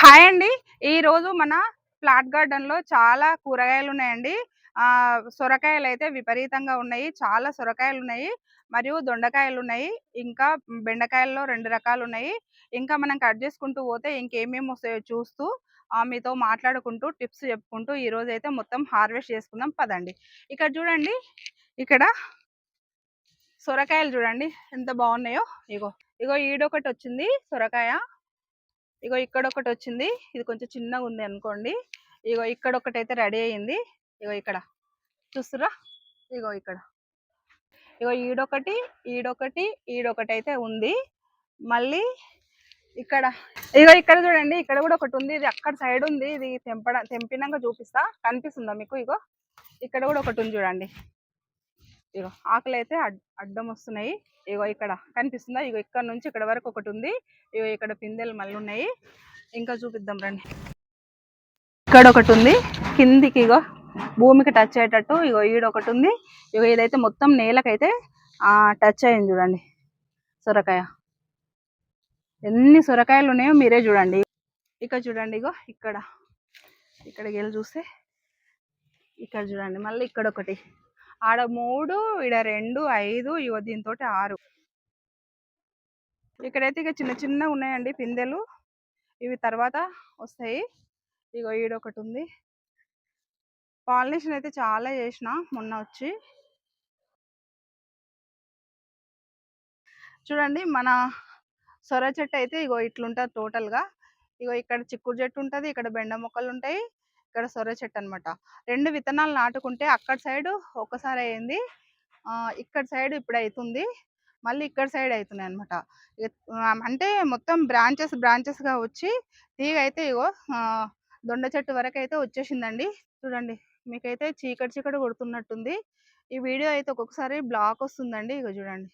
Hi అండి. ఈరోజు మన ఫ్లాట్ గార్డెన్లో చాలా కూరగాయలు ఉన్నాయండి సొరకాయలు అయితే విపరీతంగా ఉన్నాయి. చాలా సొరకాయలు ఉన్నాయి మరియు దొండకాయలు ఉన్నాయి ఇంకా బెండకాయల్లో రెండు రకాలు ఉన్నాయి ఇంకా మనం కట్ చేసుకుంటూ పోతే ఇంకేమేమి వస్తాయో చూస్తూ మీతో మాట్లాడుకుంటూ టిప్స్ చెప్పుకుంటూ ఈరోజు అయితే మొత్తం హార్వెస్ట్ చేసుకుందాం. పదండి. ఇక్కడ చూడండి. ఇక్కడ సొరకాయలు చూడండి. ఎంత బాగున్నాయో. ఇగో ఇగో ఈడొకటి వచ్చింది సొరకాయ. ఇగో ఇక్కడ ఒకటి వచ్చింది ఇది కొంచెం చిన్నగా ఉంది అనుకోండి. ఇగో ఇక్కడ ఒకటి అయితే రెడీ అయ్యింది. ఇగో ఇక్కడ. చూస్తురా ఇగో ఇక్కడ. ఇగో ఈడొకటి ఈడొకటి ఈడొకటి అయితే ఉంది. మళ్ళీ ఇక్కడ ఇగో ఇక్కడ చూడండి. ఇక్కడ కూడా ఒకటి ఉంది ఇది అక్కడ సైడ్ ఉంది ఇది తెంపడం తెంపినాక చూపిస్తా. కనిపిస్తుందా మీకు ఇగో? ఇక్కడ కూడా ఒకటి ఉంది చూడండి. ఇగో ఆకులు అయితే అడ్డం వస్తున్నాయి ఇగో ఇక్కడ కనిపిస్తుందా? ఇగో ఇక్కడ నుంచి ఇక్కడ వరకు ఒకటి ఉంది. ఇగో ఇక్కడ పిందెలు మళ్ళీ ఉన్నాయి ఇంకా చూపిద్దాం రండి. ఇక్కడ ఒకటి ఉంది. కిందికి ఇగో భూమికి టచ్ అయ్యేటట్టు ఇగో ఈడ ఒకటి ఉంది. ఇగో ఇదైతే మొత్తం నేలకైతే టచ్ అయ్యింది చూడండి. సొరకాయ. ఎన్ని సొరకాయలు ఉన్నాయో మీరే చూడండి. ఇక్కడ చూడండి ఇగో ఇక్కడ. ఇక్కడికి వెళ్ళి చూస్తే ఇక్కడ చూడండి. మళ్ళీ ఇక్కడ ఒకటి. ఆడ మూడు ఈడ రెండు ఐదు ఇగో దీంతో ఆరు. ఇక్కడైతే ఇక చిన్న చిన్న ఉన్నాయండి పిందెలు. ఇవి తర్వాత వస్తాయి. ఇగో ఈడొకటి ఉంది. పాలినేషన్ అయితే చాలా చేసిన మొన్న వచ్చి. చూడండి మన సొర చెట్టు అయితే ఇగో ఇట్లుంటుంది టోటల్గా ఇగో ఇక్కడ చిక్కుడు చెట్టు ఉంటుంది ఇక్కడ బెండ మొక్కలు ఉంటాయి. ఇక్కడ సొర చెట్టు అనమాట రెండు విత్తనాలు నాటుకుంటే అక్కడ సైడ్ ఒకసారి అయింది. ఇక్కడ సైడ్ ఇప్పుడు అవుతుంది మళ్ళీ ఇక్కడ సైడ్ అవుతున్నాయి అనమాట అంటే మొత్తం బ్రాంచెస్ బ్రాంచెస్గా వచ్చి తీగ అయితే ఇగో దొండ చెట్టు వరకు అయితే వచ్చేసిందండి. చూడండి మీకైతే చీకటి చీకటి కొడుతున్నట్టుంది. ఈ వీడియో అయితే ఒక్కొక్కసారి బ్లాక్ వస్తుందండి. ఇక చూడండి.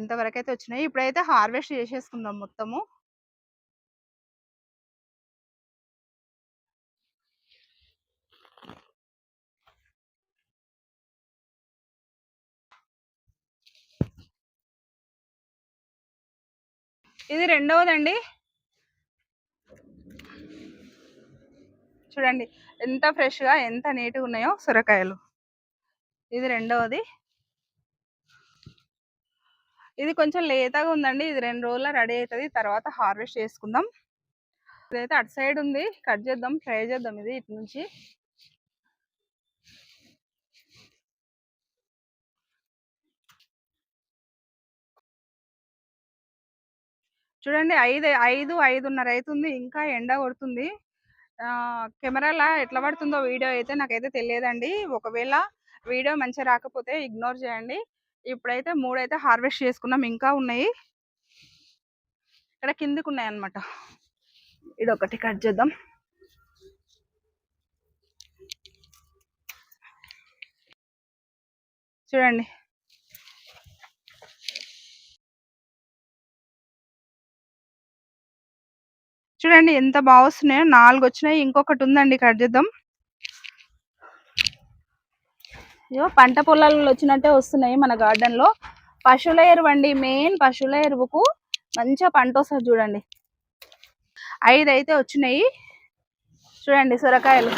ఇంతవరకు అయితే వచ్చినాయి. ఇప్పుడైతే హార్వెస్ట్ చేసేసుకుందాం మొత్తము. ఇది రెండవదండి. చూడండి ఎంత ఫ్రెష్గా ఎంత నీట్గా ఉన్నాయో సొరకాయలు. ఇది రెండవది. ఇది కొంచెం లేతగా ఉందండి. ఇది రెండు రోజుల రెడీ అవుతుంది తర్వాత హార్వెస్ట్ చేసుకుందాం. ఇదైతే అటు సైడ్ ఉంది. కట్ చేద్దాం ట్రై చేద్దాం ఇది ఇటు నుంచి. చూడండి ఐదు ఐదు ఐదున్నర అవుతుంది ఇంకా ఎండ కొడుతుంది. కెమెరాలా ఎట్లా పడుతుందో వీడియో అయితే నాకైతే తెలియదండి. ఒకవేళ వీడియో మంచిగా రాకపోతే ఇగ్నోర్ చేయండి. ఇప్పుడైతే మూడైతే హార్వెస్ట్ చేసుకున్నాం. ఇంకా ఉన్నాయి. ఇక్కడ కిందికి ఉన్నాయి అనమాట ఇదొకటి కట్ చేద్దాం. చూడండి. చూడండి ఎంత బాగా వస్తున్నాయో నాలుగు వచ్చినాయి ఇంకొకటి ఉందండి కట్ చేద్దాం. ఇయో పంట పొలాలలో వచ్చినట్టే వస్తున్నాయి మన గార్డెన్లో పశువుల ఎరువు అండి మెయిన్ పశువుల ఎరువుకు మంచిగా పంట వస్తుంది చూడండి. ఐదు అయితే వచ్చినాయి. చూడండి సొరకాయలు.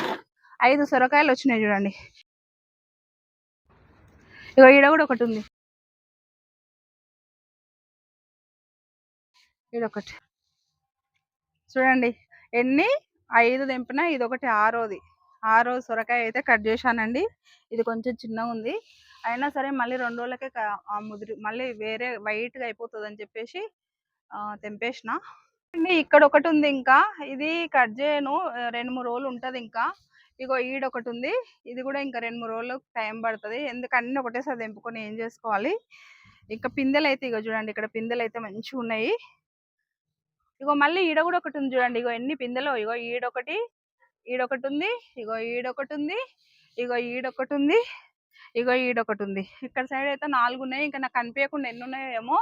ఐదు సొరకాయలు వచ్చినాయి చూడండి. ఇగో ఈడ కూడా ఒకటి ఉంది ఈడొకటి చూడండి. ఎన్ని? ఐదు తెంపిన ఇది ఒకటి ఆరోది. ఆరో సొరకాయ అయితే కట్ చేశానండి. ఇది కొంచెం చిన్నగా ఉంది. అయినా సరే మళ్ళీ రెండు రోజులకే ముదిరి మళ్ళీ వేరే వైట్గా అయిపోతుంది అని చెప్పేసి తెంపేసిన. ఇక్కడ ఒకటి ఉంది ఇంకా. ఇది కట్ చేయను. రెండు మూడు రోజులు ఉంటుంది ఇంకా. ఇగో ఈడ ఒకటి ఉంది. ఇది కూడా ఇంకా రెండు మూడు రోజులు టైం పడుతుంది. ఎందుకు అన్ని ఒకటేసారి తెంపుకొని ఏం చేసుకోవాలి? ఇంకా పిందెలు అయితే ఇగో చూడండి. ఇక్కడ పిందెలు అయితే మంచిగా ఉన్నాయి ఇగో మళ్ళీ ఈడ కూడా ఒకటి ఉంది చూడండి. ఇగో ఎన్ని పిందెలు ఇగో ఈడొకటి ఈడొకటి ఉంది ఇగో ఈడొకటి ఉంది ఇగో ఈడొకటి ఉంది ఇగో ఈడొకటి ఉంది ఇక్కడ సైడ్ అయితే నాలుగు ఉన్నాయి ఇంకా నాకు కనిపించకుండా ఎన్ని ఉన్నాయో ఏమో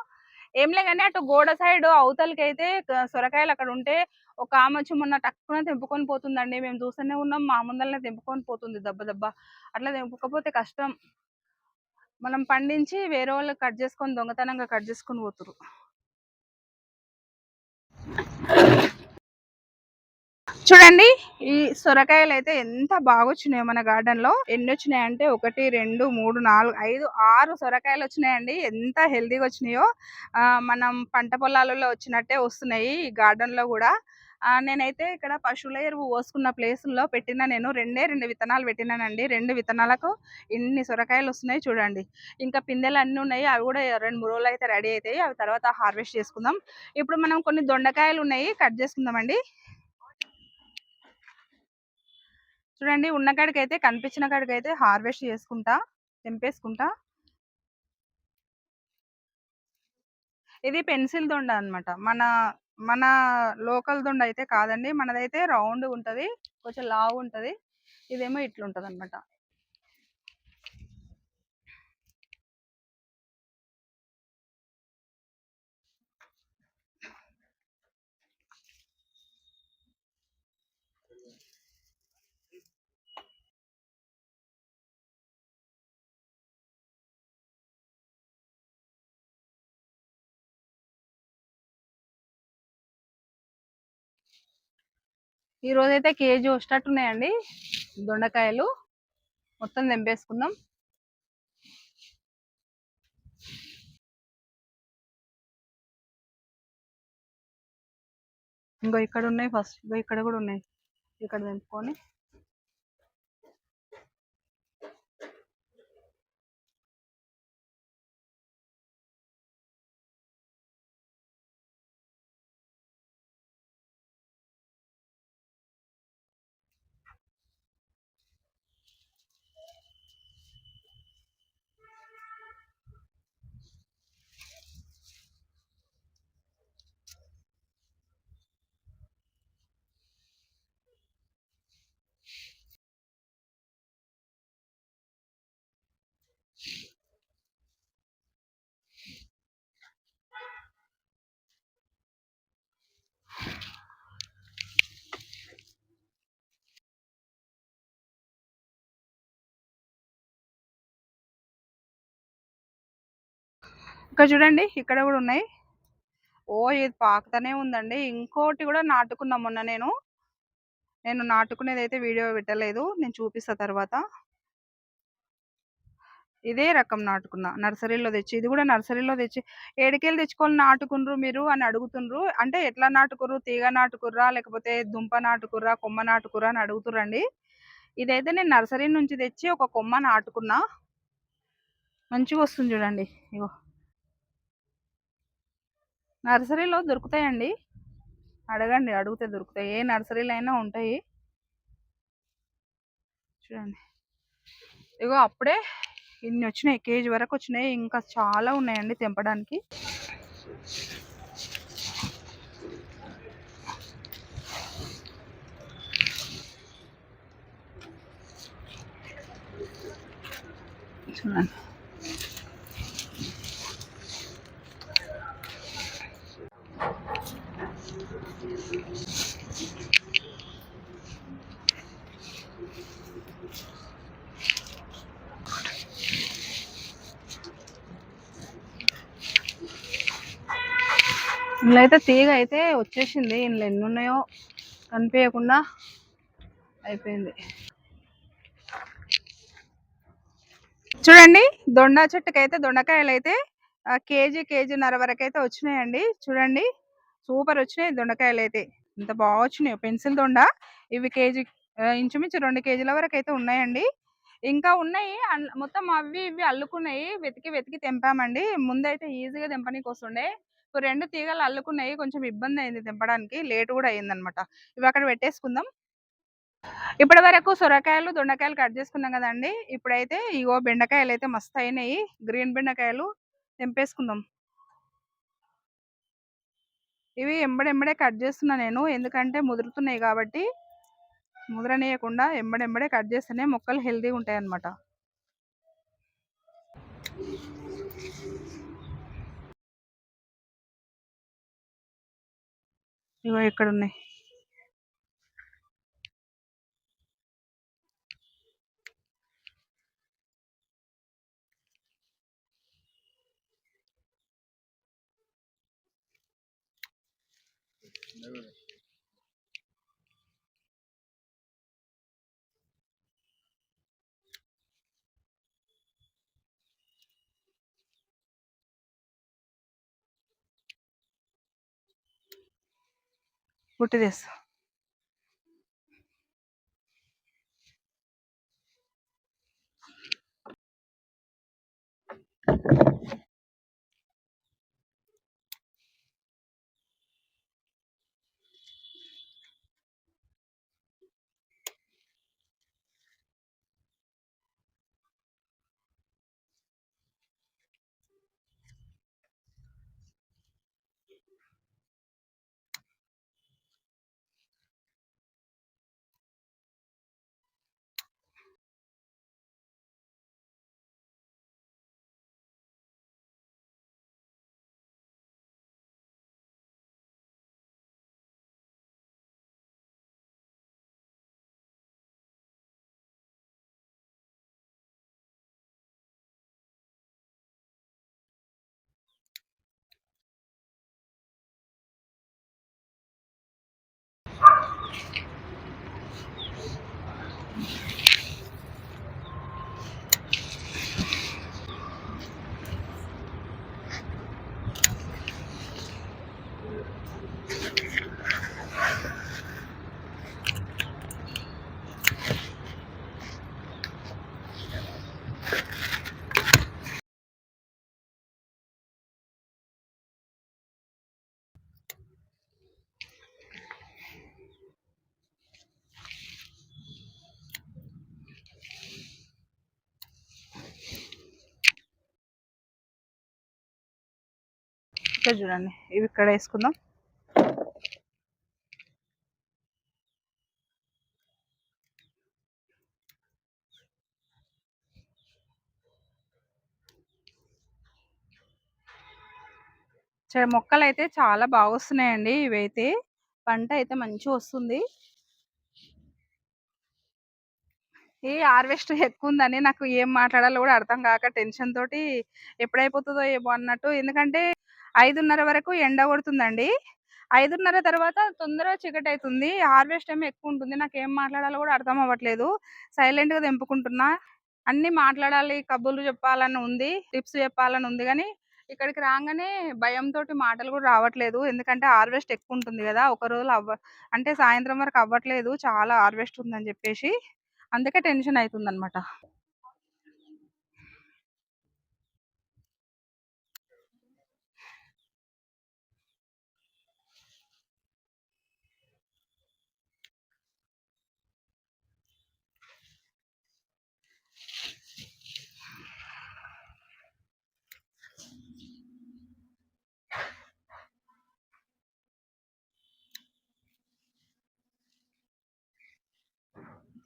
ఏం కానీ అటు గోడ సైడ్ అవతలకి అయితే సొరకాయలు అక్కడ ఉంటే ఒక ఆమె వచ్చి మొన్న టక్కున తెంపుకొని పోతుందండి. మేము చూస్తూనే ఉన్నాం. మా ముందరనే తెంపుకొని పోతుంది దెబ్బ దెబ్బ. అట్లా తెంపుకపోతే కష్టం. మనం పండించి వేరే వాళ్ళు కట్ చేసుకొని దొంగతనంగా కట్ చేసుకొని పోతురు చూడండి ఈ సొరకాయలు అయితే ఎంత బాగా వచ్చినాయో మన గార్డెన్లో ఎన్ని వచ్చినాయి అంటే ఒకటి రెండు మూడు నాలుగు ఐదు ఆరు సొరకాయలు వచ్చినాయండి. ఎంత హెల్దీగా వచ్చినాయో. ఆ, మనం పంట పొలాలలో వచ్చినట్టే వస్తున్నాయి ఈ గార్డెన్లో కూడా. నేనైతే ఇక్కడ పశువుల ఎరువు పోసుకున్న ప్లేస్లో పెట్టిన నేను రెండే రెండు విత్తనాలు పెట్టినానండి. రెండు విత్తనాలకు ఇన్ని సొరకాయలు వస్తున్నాయి చూడండి. ఇంకా పిందెలు అన్నీ ఉన్నాయి. అవి కూడా రెండు మూడు రోజులు అయితే రెడీ అవుతాయి అవి తర్వాత హార్వెస్ట్ చేసుకుందాం. ఇప్పుడు మనం కొన్ని దొండకాయలు ఉన్నాయి కట్ చేసుకుందామండి. చూడండి ఉన్న కాడికి అయితే కనిపించిన కాడికి అయితే హార్వెస్ట్ చేసుకుంటా తెంపేసుకుంటా. ఇది పెన్సిల్ దొండ అన్నమాట. మన మన లోకల్ దొండ అయితే కాదండి. మనదైతే రౌండ్ ఉంటది. కొంచెం లావు ఉంటది ఇదేమో ఇట్లుంటుంది అనమాట ఈరోజు అయితే కేజీ వచ్చినట్టున్నాయండి దొండకాయలు. మొత్తం తెంపేసుకుందాం. ఇంకో ఇక్కడ ఉన్నాయి ఫస్ట్ ఇంకో ఇక్కడ కూడా ఉన్నాయి. ఇక్కడ తెంపుకొని. ఇక్కడ చూడండి ఇక్కడ కూడా ఉన్నాయి. ఓ ఇది పాకుతానే ఉందండి. ఇంకోటి కూడా నాటుకున్నా మొన్న నేను. నేను నాటుకునేది అయితే వీడియో పెట్టలేదు. నేను చూపిస్తా తర్వాత. ఇదే రకం నాటుకున్నా. నర్సరీలో తెచ్చి ఇది కూడా నర్సరీలో తెచ్చి ఏడికెళ్ళి తెచ్చుకొని నాటుకుండ్రు మీరు అని అడుగుతుండ్రు. అంటే ఎట్లా నాటుకుర్రు? తీగ నాటుకుర్రా? లేకపోతే దుంప నాటుకుర్రా? కొమ్మ నాటుకుర్రా అని అడుగుతుర్రండి. ఇదైతే నేను నర్సరీ నుంచి తెచ్చి ఒక కొమ్మ నాటుకున్నా. మంచిగా వస్తుంది చూడండి. ఇగో. నర్సరీలో దొరుకుతాయండి. అడగండి అడిగితే దొరుకుతాయి. ఏ నర్సరీలో అయినా ఉంటాయి. చూడండి. ఇగో అప్పుడే ఇన్ని వచ్చినాయి. కేజీ వరకు వచ్చినాయి. ఇంకా చాలా ఉన్నాయండి తెంపడానికి. చూడండి. ఇందులో అయితే తీగ అయితే వచ్చేసింది. ఇందులో ఎన్ని ఉన్నాయో కనిపించకుండా అయిపోయింది. చూడండి దొండ చెట్టుకైతే అయితే దొండకాయలు అయితే కేజీ కేజీన్నర వరకు అయితే వచ్చినాయండి. చూడండి సూపర్ వచ్చినాయి దొండకాయలు అయితే ఇంత బాగా వచ్చినాయి. పెన్సిల్ దొండ ఇవి కేజీ ఇంచుమించు రెండు కేజీల వరకు అయితే ఉన్నాయండి. ఇంకా ఉన్నాయి మొత్తం అవి ఇవి అల్లుకున్నాయి. వెతికి వెతికి తెంపామండి. ముందైతే ఈజీగా తెంపనీకి వస్తుండే ఇప్పుడు రెండు తీగలు అల్లుకున్నాయి. కొంచెం ఇబ్బంది అయింది తెంపడానికి. లేట్ కూడా అయింది అనమాట ఇవి అక్కడ పెట్టేసుకుందాం. ఇప్పటి వరకు సొరకాయలు దొండకాయలు కట్ చేసుకున్నాం కదండి. ఇప్పుడైతే ఇగో బెండకాయలు అయితే మస్తు అయినాయి గ్రీన్ బెండకాయలు తెంపేసుకుందాం. ఇవి ఎంబడెంబడే కట్ చేస్తున్నా నేను. ఎందుకంటే ముదురుతున్నాయి కాబట్టి ముదరనీయకుండా ఎంబడెంబడే కట్ చేస్తేనే మొక్కలు హెల్తీగా ఉంటాయి అన్నమాట ఇవో ఇక్కడ ఉన్నాయి బుట్టి తెస్తా. ఇక్కడ చూడండి. ఇవి ఇక్కడ వేసుకుందాం. మొక్కలు అయితే చాలా బాగా వస్తున్నాయండి ఇవైతే. పంట అయితే మంచిగా వస్తుంది. ఈ హార్వెస్ట్ ఎక్కువ ఉందని నాకు ఏం మాట్లాడాలో కూడా అర్థం కాక టెన్షన్ తోటి ఎప్పుడైపోతుందో ఏమో అన్నట్టు. ఎందుకంటే ఐదున్నర వరకు ఎండ కొడుతుందండి. ఐదున్నర తర్వాత తొందరగా చీకటి అవుతుంది హార్వెస్ట్ టైం ఎక్కువ ఉంటుంది నాకు ఏం మాట్లాడాలో కూడా అర్థం అవ్వట్లేదు. సైలెంట్గా తెంపుకుంటున్నా. అన్ని మాట్లాడాలి కబుర్లు చెప్పాలని ఉంది టిప్స్ చెప్పాలని ఉంది కానీ ఇక్కడికి రాగానే భయంతో మాటలు కూడా రావట్లేదు. ఎందుకంటే హార్వెస్ట్ ఎక్కువ ఉంటుంది కదా ఒక రోజు అవ్వ అంటే సాయంత్రం వరకు అవ్వట్లేదు. చాలా హార్వెస్ట్ ఉందని చెప్పేసి. అందుకే టెన్షన్ అవుతుంది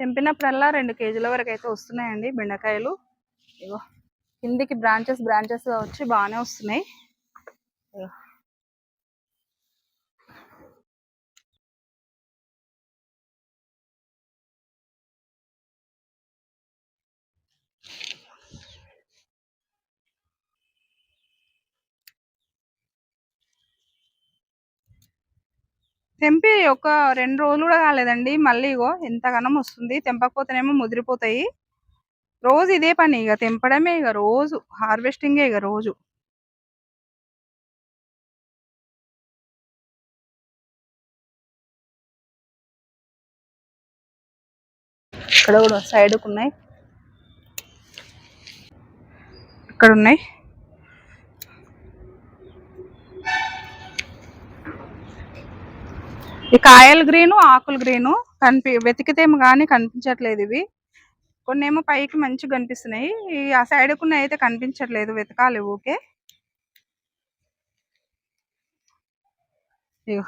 తెంపినప్పుడల్లా రెండు కేజీల వరకు అయితే వస్తున్నాయండి బెండకాయలు. ఇగో కిందికి బ్రాంచెస్ బ్రాంచెస్ వచ్చి బాగానే వస్తున్నాయి. తెంపి ఒక రెండు రోజులు కూడా కాలేదండి. మళ్ళీ ఇగో ఎంతగానం వస్తుంది తెంపకపోతేనేమో ముదిరిపోతాయి. రోజు ఇదే పని ఇక తెంపడమే ఇక రోజు. హార్వెస్టింగే ఇక రోజు. ఇక్కడ కూడా సైడ్కు ఉన్నాయి ఇక్కడ ఉన్నాయి ఈ కాయలు గ్రీను ఆకులు గ్రీను కనిపి వెతికితేమో కానీ కనిపించట్లేదు ఇవి. కొన్ని ఏమో పైకి మంచిగా కనిపిస్తున్నాయి. ఈ ఆ సైడ్ కొన్ని అయితే కనిపించట్లేదు వెతకాలి ఊకే ఇగో.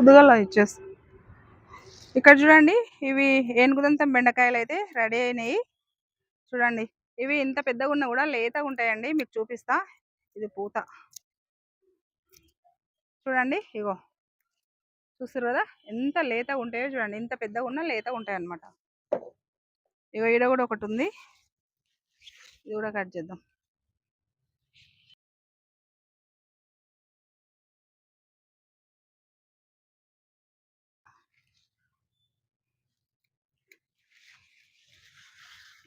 ఉదగల ఇచ్చేస్తా. ఇక్కడ చూడండి ఇవి ఏనుగుదంతం బెండకాయలు అయితే రెడీ అయినాయి. చూడండి ఇవి ఇంత పెద్దగా ఉన్నా కూడా లేతగా ఉంటాయండి మీకు చూపిస్తా. ఇది పూత. చూడండి ఇగో. చూస్తారు కదా ఎంత లేతగా ఉంటాయో చూడండి ఇంత పెద్దగా ఉన్నా లేతగా ఉంటాయి అన్నమాట ఇగో ఈడ కూడా ఒకటి ఉంది. ఇది కూడా కట్ చేద్దాం.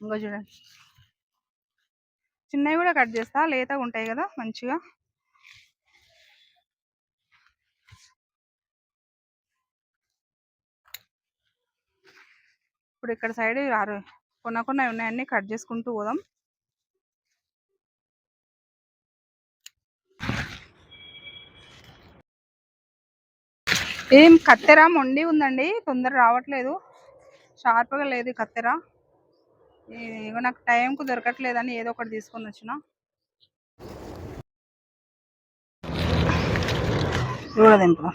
ఇంకో చూడండి. చిన్నవి కూడా కట్ చేస్తా లేతగా ఉంటాయి కదా మంచిగా. ఇప్పుడు ఇక్కడ సైడ్ ఆరు కొన్న కొన్ని ఉన్నాయన్నీ కట్ చేసుకుంటూ పోదాం. ఏం కత్తెర మొండి ఉందండి తొందర రావట్లేదు. షార్ప్గా లేదు కత్తెర. ఇగో నాకు టైంకు దొరకట్లేదని ఏదో ఒకటి తీసుకొని వచ్చిన. చూడదింపు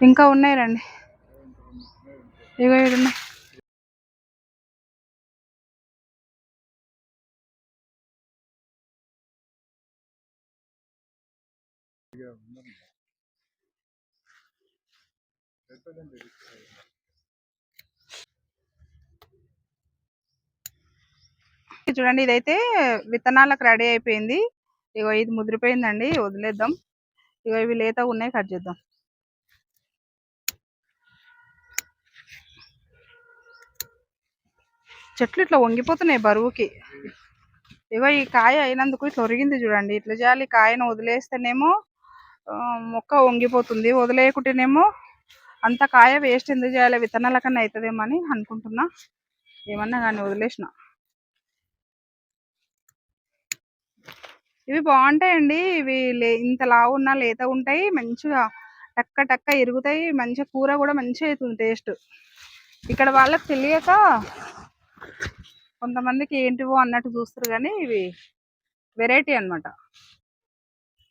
ఇంకా ఉన్నాయి రండి. ఇగో ఉన్నాయి చూడండి ఇదైతే విత్తనాలకు రెడీ అయిపోయింది. ఇగో ఇది ముదిరిపోయిందండి వదిలేద్దాం. ఇగో ఇవి లేత ఉన్నాయి కట్ చేద్దాం. చెట్లు ఇట్లా వంగిపోతున్నాయి బరువుకి. ఇగో ఈ కాయ అయినందుకు ఇట్లా ఒరిగింది చూడండి ఇట్లా చేయాలి కాయను వదిలేస్తేనేమో మొక్క వంగిపోతుంది. వదిలేయకుంటేనేమో అంత కాయ వేస్ట్ ఎందుకు చేయాలి? విత్తనాల కన్నా అవుతుందేమో అని అనుకుంటున్నా. ఏమన్నా కానీ వదిలేసిన. ఇవి బాగుంటాయండి. ఇవి ఇంత లావు ఉన్నా లేత ఉంటాయి. మంచిగా టక్క టక్క ఇరుగుతాయి. మంచిగా కూర కూడా మంచిగా అవుతుంది టేస్ట్. ఇక్కడ వాళ్ళకి తెలియక కొంతమందికి ఏంటివో అన్నట్టు చూస్తారు కానీ ఇవి వెరైటీ అనమాట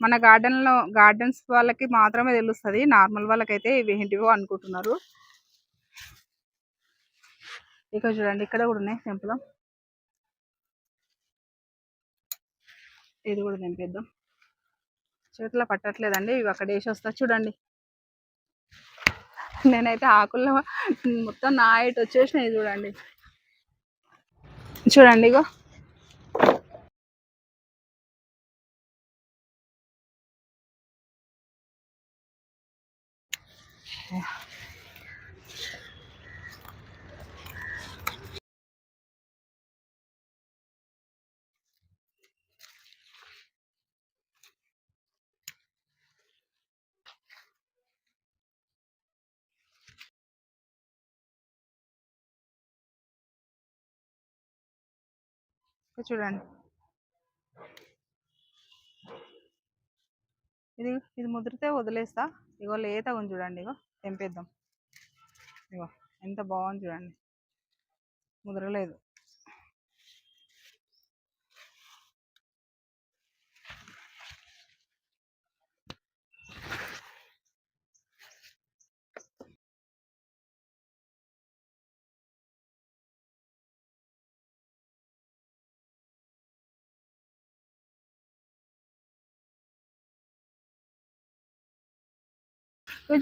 మన గార్డెన్లో గార్డెన్స్ వాళ్ళకి మాత్రమే తెలుస్తుంది. నార్మల్ వాళ్ళకైతే ఇవి ఏంటివో అనుకుంటున్నారు. ఇక్కడ చూడండి ఇక్కడ కూడా ఉన్నాయి సింపుల్. ఇది కూడా నింపేద్దాం చేతిలో పట్టట్లేదండి ఇవి అక్కడ వేసి వస్తా చూడండి. నేనైతే ఆకుల్లో మొత్తం నా హైట్ వచ్చేసినాయి చూడండి. చూడండి ఇగో. చూడండి. ఇది ఇది ముదిరితే వదిలేస్తా. ఇగో లేత ఉంది చూడండి ఇగో. తెంపేద్దాం. ఇగో ఎంత బాగుంది చూడండి. ముదరలేదు.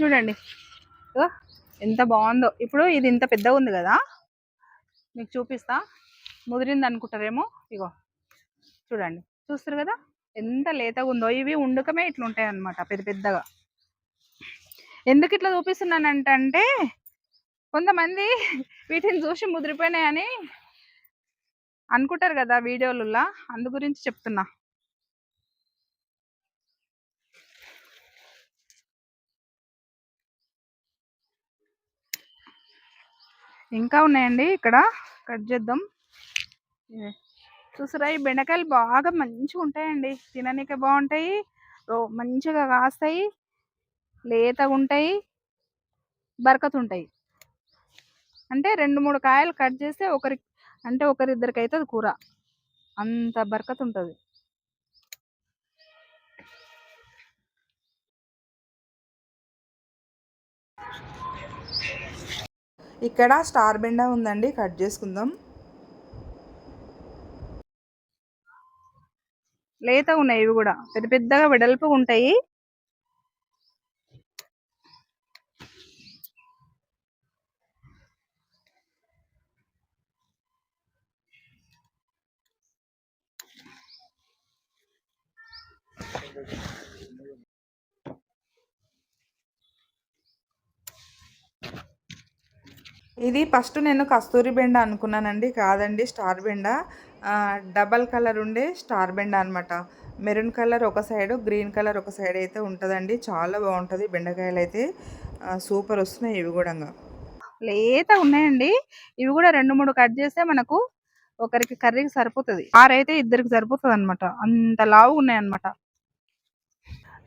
చూడండి. ఎంత బాగుందో. ఇప్పుడు ఇది ఇంత పెద్దగా ఉంది కదా. మీకు చూపిస్తా. ముదిరింది అనుకుంటారేమో. ఇగో. చూడండి. చూస్తారు కదా? ఎంత లేతగా ఉందో. ఇవి ఉండకమే ఇట్లుంటాయి అనమాట పెద్ద పెద్దగా. ఎందుకు ఇట్లా చూపిస్తున్నానంటే కొంతమంది వీటిని చూసి ముదిరిపోయినాయని అనుకుంటారు కదా వీడియోలలో అందు గురించి చెప్తున్నా. ఇంకా ఉన్నాయండి. ఇక్కడ కట్ చేద్దాం. చూసారా? ఈ బెండకాయలు బాగా మంచిగా ఉంటాయండి. తిననీకే బాగుంటాయి. మంచిగా కాస్తాయి. లేతగా ఉంటాయి. బరకతుంటాయి. అంటే రెండు మూడు కాయలు కట్ చేస్తే ఒకరి అంటే ఒకరిద్దరికి అవుతుంది కూర. అంత బరకత ఉంటుంది ఇక్కడ స్టార్ బెండ ఉందండి కట్ చేసుకుందాం. లేత ఉన్నాయి ఇవి కూడా పెద్ద పెద్దగా వెడల్పుగా ఉంటాయి. ఇది ఫస్ట్ నేను కస్తూరి బెండ అనుకున్నానండి కాదండి స్టార్ బెండ. ఆ, డబల్ కలర్ ఉండే స్టార్ బెండ అనమాట మెరూన్ కలర్ ఒక సైడ్ గ్రీన్ కలర్ ఒక సైడ్ అయితే ఉంటుందండి. చాలా బాగుంటుంది బెండకాయలు అయితే. సూపర్ వస్తున్నాయి ఇవి కూడా. లేత ఉన్నాయండి. ఇవి కూడా రెండు మూడు కట్ చేస్తే మనకు ఒకరికి కర్రీకి సరిపోతుంది. ఆరైతే ఇద్దరికి సరిపోతుంది అనమాట అంత లావు ఉన్నాయి అనమాట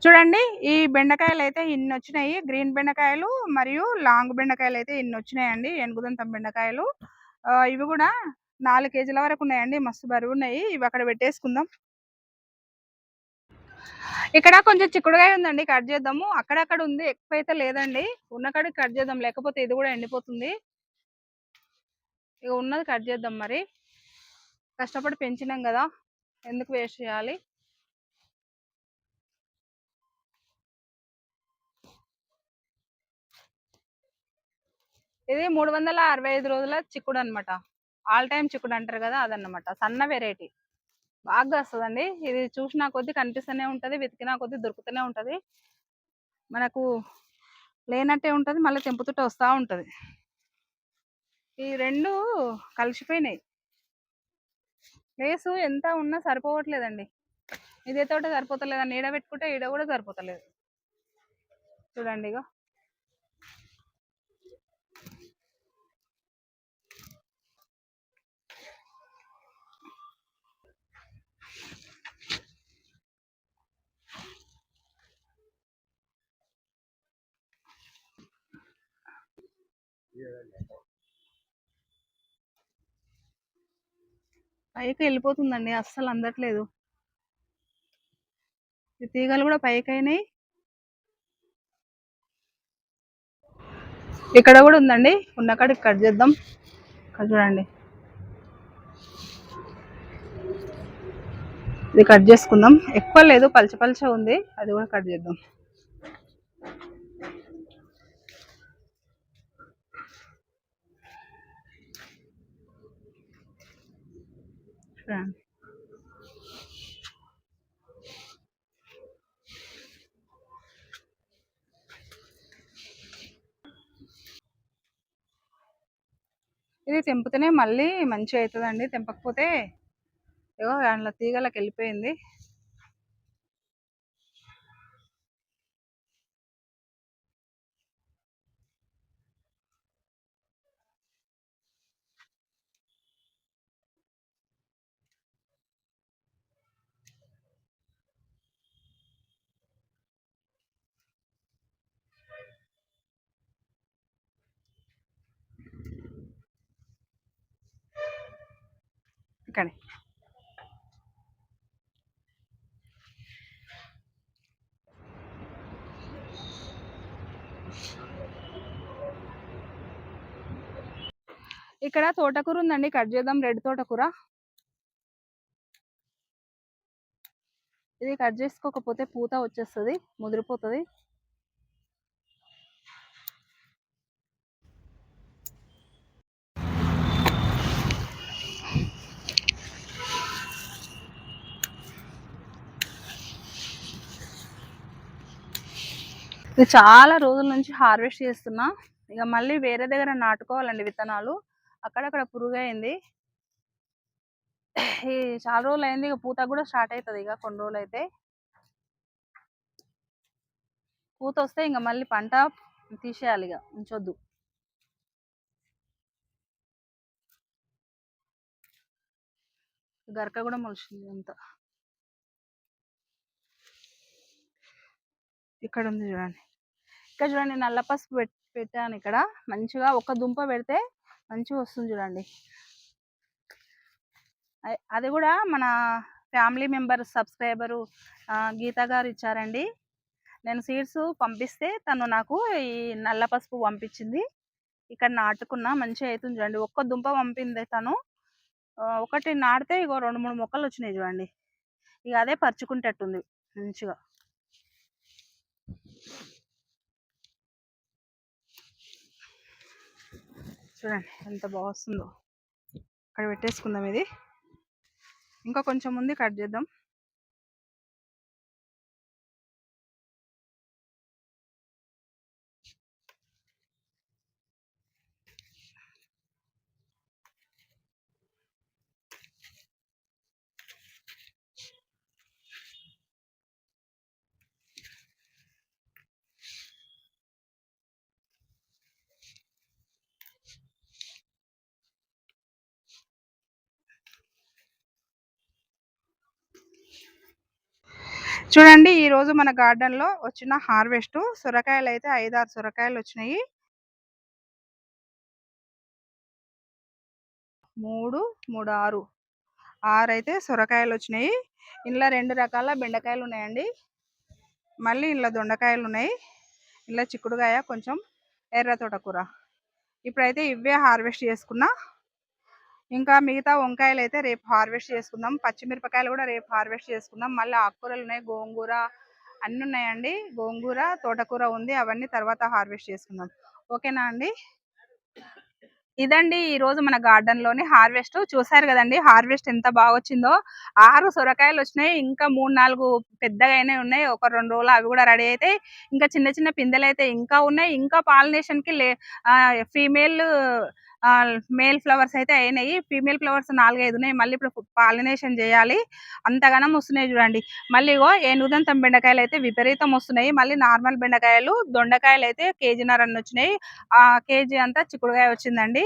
చూడండి ఈ బెండకాయలు అయితే ఇన్ని వచ్చినాయి గ్రీన్ బెండకాయలు మరియు లాంగ్ బెండకాయలు అయితే ఇన్ని వచ్చినాయండి ఎనుగుదంతం బెండకాయలు. ఇవి కూడా నాలుగు కేజీల వరకు ఉన్నాయండి. మస్తు బరువు ఉన్నాయి. ఇవి అక్కడ పెట్టేసుకుందాం. ఇక్కడ కొంచెం చిక్కుడుగాయ ఉందండి. కట్ చేద్దాము. అక్కడక్కడ ఉంది. ఎక్కువ అయితే లేదండి. ఉన్న కట్ చేద్దాం. లేకపోతే ఇది కూడా ఎండిపోతుంది. ఇక ఉన్నది కట్ చేద్దాం మరి. కష్టపడి పెంచినాం కదా. ఎందుకు వేస్ట్ చేయాలి? ఇది మూడు వందల అరవై ఐదు రోజుల చిక్కుడు అనమాట ఆల్ టైమ్ చిక్కుడు అంటారు కదా అదనమాట సన్న వెరైటీ. బాగా వస్తుందండి. ఇది చూసినా కొద్దీ కనిపిస్తూనే ఉంటుంది వెతికినా కొద్దీ దొరుకుతూనే ఉంటది. మనకు లేనట్టే ఉంటుంది మళ్ళీ తెంపుతుంటే వస్తూ ఉంటది. ఈ రెండు కలిసిపోయినాయి. ప్లేసు ఎంత ఉన్నా సరిపోవట్లేదండి. ఇదే తోట సరిపోతలేదండి ఈడ పెట్టుకుంటే ఈడ కూడా సరిపోతలేదు. చూడండి ఇగో. పైకి వెళ్ళిపోతుందండి అస్సలు అందట్లేదు. ఈ తీగలు కూడా పైకి అయినాయి ఇక్కడ కూడా ఉందండి ఉన్న కాడికి కట్ చేద్దాం. ఇక్కడ చూడండి. ఇది కట్ చేసుకుందాం. ఎక్కువ లేదు పల్చ పల్చ ఉంది అది కూడా కట్ చేద్దాం. చూడండి ఇది తెంపితేనే మళ్ళీ మంచిగా అవుతుందండి తెంపకపోతే ఏవో దాంట్లో తీగలకు వెళ్ళిపోయింది ఇక్కడ. ఇక్కడ తోటకూర ఉందండి కట్ చేద్దాం రెడ్ తోటకూర. ఇది కట్ చేసుకోకపోతే పూత వచ్చేస్తుంది ముదిరిపోతుంది. ఇది చాలా రోజుల నుంచి హార్వెస్ట్ చేస్తున్నా. ఇక మళ్ళీ వేరే దగ్గర నాటుకోవాలండి విత్తనాలు. అక్కడక్కడ పురుగు అయింది చాలా రోజులు అయింది. ఇక పూత కూడా స్టార్ట్ అవుతుంది ఇక కొన్ని రోజులు అయితే పూత వస్తే ఇంకా మళ్ళీ పంట తీసేయాలి ఇక. ఉంచొద్దు. గరక కూడా మొలిచింది అంతా. ఇక్కడ ఉంది చూడండి. ఇక్కడ చూడండి నల్ల పసుపు పెట్టాను ఇక్కడ. మంచిగా ఒక దుంప పెడితే మంచిగా వస్తుంది చూడండి. అది కూడా మన ఫ్యామిలీ మెంబర్ సబ్స్క్రైబరు గీత గారు ఇచ్చారండి. నేను సీడ్స్ పంపిస్తే తను నాకు ఈ నల్ల పసుపు పంపించింది. ఇక్కడ నాటుకున్నా మంచిగా అవుతుంది చూడండి. ఒక్క దుంప పంపింది తను. ఒకటి నాటితే ఇగో రెండు మూడు మొక్కలు వచ్చినాయి చూడండి. ఇక అదే పరుచుకుంటట్టుంది మంచిగా. చూడండి ఎంత బాగా వస్తుందో. అక్కడ పెట్టేసుకుందాం ఇది. ఇంకా కొంచెం ఉంది కట్ చేద్దాం. చూడండి ఈ రోజు మన గార్డెన్లో వచ్చిన హార్వెస్ట్ సొరకాయలు అయితే ఐదారు సొరకాయలు వచ్చినాయి. మూడు మూడు ఆరు. ఆరు అయితే సొరకాయలు వచ్చినాయి. ఇందులో రెండు రకాల బెండకాయలు ఉన్నాయండి. మళ్ళీ ఇందులో దొండకాయలు ఉన్నాయి. ఇందులో చిక్కుడుకాయ కొంచెం ఎర్ర తోటకూర. ఇప్పుడైతే ఇవే హార్వెస్ట్ చేసుకున్నా ఇంకా మిగతా వంకాయలు అయితే రేపు హార్వెస్ట్ చేసుకుందాం. పచ్చిమిరపకాయలు కూడా రేపు హార్వెస్ట్ చేసుకుందాం. మళ్ళీ ఆకుకూరలు ఉన్నాయి. గోంగూర అన్నీ ఉన్నాయండి. గోంగూర తోటకూర ఉంది. అవన్నీ తర్వాత హార్వెస్ట్ చేసుకుందాం. ఓకేనా అండి? ఇదండి ఈ రోజు మన గార్డెన్లోని హార్వెస్ట్. చూసారు కదండి హార్వెస్ట్ ఎంత బాగా వచ్చిందో ఆరు సొరకాయలు వచ్చినాయి. ఇంకా మూడు నాలుగు పెద్దగా ఉన్నాయి. ఒక రెండు రోజులు అవి కూడా రెడీ అయితే ఇంకా చిన్న చిన్న పిందెలు అయితే ఇంకా ఉన్నాయి. ఇంకా పాలినేషన్కి లే ఫీమేల్ మేల్ ఫ్లవర్స్ అయితే అయినాయి. ఫీమేల్ ఫ్లవర్స్ నాలుగైదు ఉన్నాయి మళ్ళీ ఇప్పుడు పాలినేషన్ చేయాలి. అంతగానం వస్తున్నాయి చూడండి. మళ్ళీ ఇగో ఏనుగుదంతం బెండకాయలు అయితే విపరీతం వస్తున్నాయి. మళ్ళీ నార్మల్ బెండకాయలు దొండకాయలు అయితే కేజీన్నర అన్న వచ్చినాయి. ఆ కేజీ అంతా చిక్కుడుకాయ వచ్చిందండి.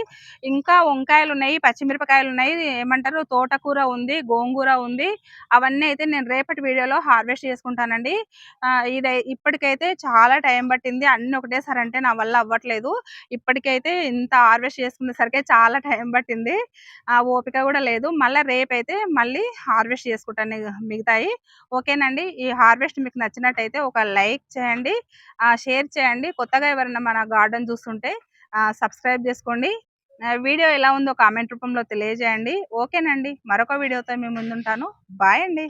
ఇంకా వంకాయలు ఉన్నాయి పచ్చిమిరపకాయలు ఉన్నాయి ఏమంటారు? తోటకూర ఉంది గోంగూర ఉంది. అవన్నీ అయితే నేను రేపటి వీడియోలో హార్వెస్ట్ చేసుకుంటానండి. ఇది ఇప్పటికైతే చాలా టైం పట్టింది. అన్ని ఒకటేసారి అంటే నా వల్ల అవ్వట్లేదు. ఇప్పటికైతే ఇంత హార్వెస్ట్ చేసుకునేసరికి చాలా టైం పట్టింది. ఆ ఓపిక కూడా లేదు. మళ్ళీ రేపైతే మళ్ళీ హార్వెస్ట్ చేసుకుంటాను మిగతాయి. ఓకేనండి. ఈ హార్వెస్ట్ మీకు నచ్చినట్టయితే ఒక లైక్ చేయండి. షేర్ చేయండి. కొత్తగా ఎవరైనా మన గార్డెన్ చూస్తుంటే సబ్స్క్రైబ్ చేసుకోండి. వీడియో ఎలా ఉందో కామెంట్ రూపంలో తెలియజేయండి. ఓకేనండి. మరొక వీడియోతో మేము ముందుంటాను. బాయ్ అండి.